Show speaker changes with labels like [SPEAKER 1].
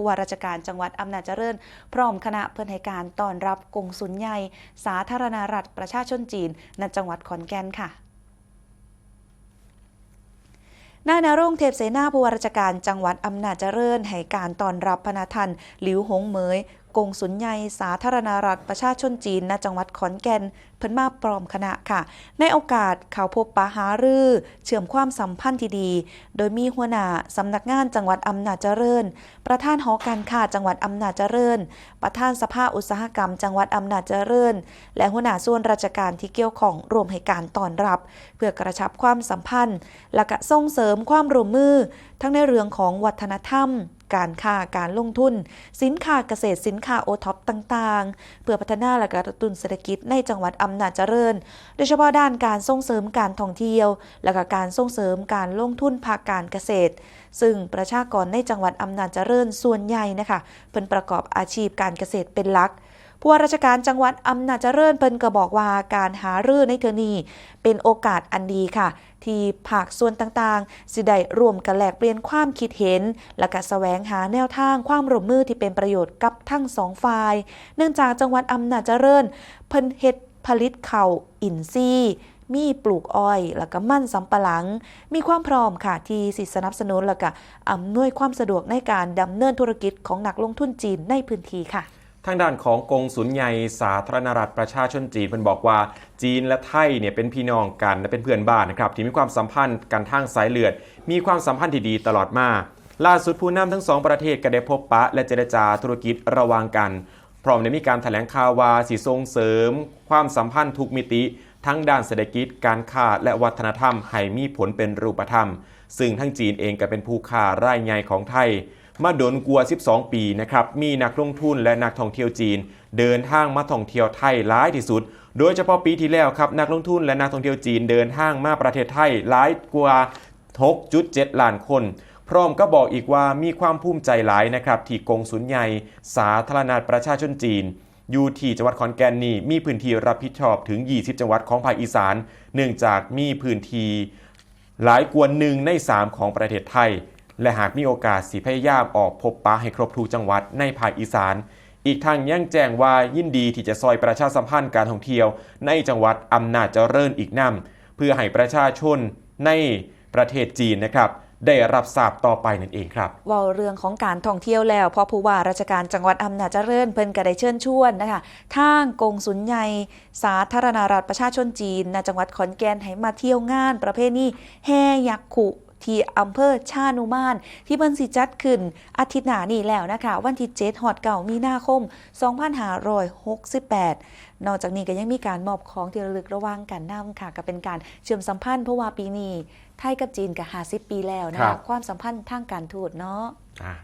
[SPEAKER 1] ผู้ว่าราชการจังหวัดอำนาจเจริญ พร้อมคณะเพื่อนให้การต้อนรับกงสุนใหญ่ สาธารณรัฐประชาชนจีนณจังหวัดขอนแก่นค่ะนายนรงเทพเสนาผู้ว่าราชการจังหวัดอำนาจเจริญให้การต้อนรับพนาทันหลิวหงเหมย กงสุลใหญ่สาธารณรัฐประชาชนจีนณจังหวัดขอนแก่น เพิ่นมาปลอมคณะค่ะ ในโอกาสเขาพบปะหารือเชื่อมความสัมพันธ์ที่ดี โดยมีหัวหน้าสำนักงานจังหวัดอำนาจเจริญ ประธานหอการค้าจังหวัดอำนาจเจริญ ประธานสภาอุตสาหกรรม จังหวัดอำนาจเจริญ และหัวหน้าส่วนราชการที่เกี่ยวข้องรวมให้การต้อนรับ เพื่อกระชับความสัมพันธ์ และก็ส่งเสริมความร่วมมือ ทั้งในเรื่องของวัฒนธรรม การค้าการลงทุน สินค้าเกษตรสินค้าโอท็อปต่างๆ เพื่อพัฒนาและกระตุ้นเศรษฐกิจในจังหวัดอำนาจเจริญ โดยเฉพาะด้านการส่งเสริมการท่องเที่ยว และก็การส่งเสริมการลงทุนภาคการเกษตร ซึ่งประชากรในจังหวัดอำนาจเจริญส่วนใหญ่นะคะเป็นประกอบอาชีพการเกษตรเป็นหลัก ผู้ว่าราชการจังหวัดอำนาจเจริญเพิ่นก็บอกว่าการหารือในเทอนี้เป็นโอกาสอันดีค่ะ ที่ภาคส่วนต่างๆ สิได้ร่วมกันแลกเปลี่ยนความคิดเห็น และก็แสวงหาแนวทางความร่วมมือที่เป็นประโยชน์กับทั้งสองฝ่าย เนื่องจากจังหวัดอำนาจเจริญ เพิ่นเฮ็ดผลิตข้าวอินทรีมีปลูกอ้อย แล้วก็มั่นสำปะหลัง มีความพร้อมค่ะ ที่สิสนับสนุนแล้วก็อำนวยความสะดวกในการดำเนินธุรกิจของนักลงทุนจีนในพื้นที่ค่ะ
[SPEAKER 2] ทางด้านของกงสุลใหญ่สาธารณรัฐประชาชนจีนเพิ่นบอกว่าจีนและไทยเนี่ยเป็นพี่น้องกันและเป็นเพื่อนบ้านนะครับที่มีความสัมพันธ์กันทางสายเลือด มีความสัมพันธ์ที่ดีตลอดมา ล่าสุดผู้นำทั้งสองประเทศก็ได้พบปะ และเจรจาธุรกิจระหว่างกัน พร้อมได้มีการแถลงข่าวว่าสิส่งเสริม ความสัมพันธ์ทุกมิติ ทั้งด้านเศรษฐกิจการค้าและวัฒนธรรมให้มีผลเป็นรูปธรรม ซึ่งทั้งจีนเองก็เป็นผู้ค้ารายใหญ่ของไทย มาโดนกลัว 12 ปีนะครับ มีนักลงทุนและนักท่องเที่ยวจีน เดินทางมาท่องเที่ยวไทยหลายที่สุด โดยเฉพาะปีที่แล้วครับนักลงทุนและนักท่องเที่ยวจีนเดินทางมาประเทศไทยหลายกว่า 6.7 ล้านคน พร้อมก็บอกอีกว่ามีความภูมิใจหลายนะครับที่กงสุลใหญ่สาธารณรัฐประชาชนจีนอยู่ที่จังหวัดขอนแก่นนี่มีพื้นที่รับผิดชอบถึง 20 จังหวัดของภาคอีสาน เนื่องจากมีพื้นที่หลายกว่าหนึ่งใน 3 ของประเทศไทย และหากมีโอกาสสิพยายามออกพบปะให้ครบทุกจังหวัดในภาคอีสาน อีกทางยังแจ้งว่ายินดีที่จะซอยประชาสัมพันธ์การท่องเที่ยว ในจังหวัดอำนาจเจริญอีกนำเพื่อให้ประชาชนในประเทศจีนนะครับได้รับทราบต่อไปนั่นเองครับ
[SPEAKER 1] เว่าเรื่องของการท่องเที่ยวแล้วพอผู้ว่าราชการจังหวัดอำนาจเจริญเพิ่นก็ได้เชิญชวนนะคะทางกงสุลใหญ่สาธารณรัฐประชาชนจีนณจังหวัดขอนแก่นให้มาเที่ยวงาน ประเภทนี้แห่ยักษ์ขุ ที่อำเภอชานุมาน ที่เพิ่นสิจัดขึ้นอาทิตย์หน้านี้แล้วนะคะ วันที่7ฮอดเก่ามีนาคม 2568 นอกจากนี้ก็ยังมีการมอบของที่ระลึกระหว่างกันนำค่ะ ก็เป็นการเชื่อมสัมพันธ์เพราะว่าปีนี้ไทยกับจีนกับ50 ปีแล้วนะ
[SPEAKER 2] ครั
[SPEAKER 1] คะ
[SPEAKER 2] บ
[SPEAKER 1] ความสัมพันธ์ทางการทูตเนาะ
[SPEAKER 2] อะ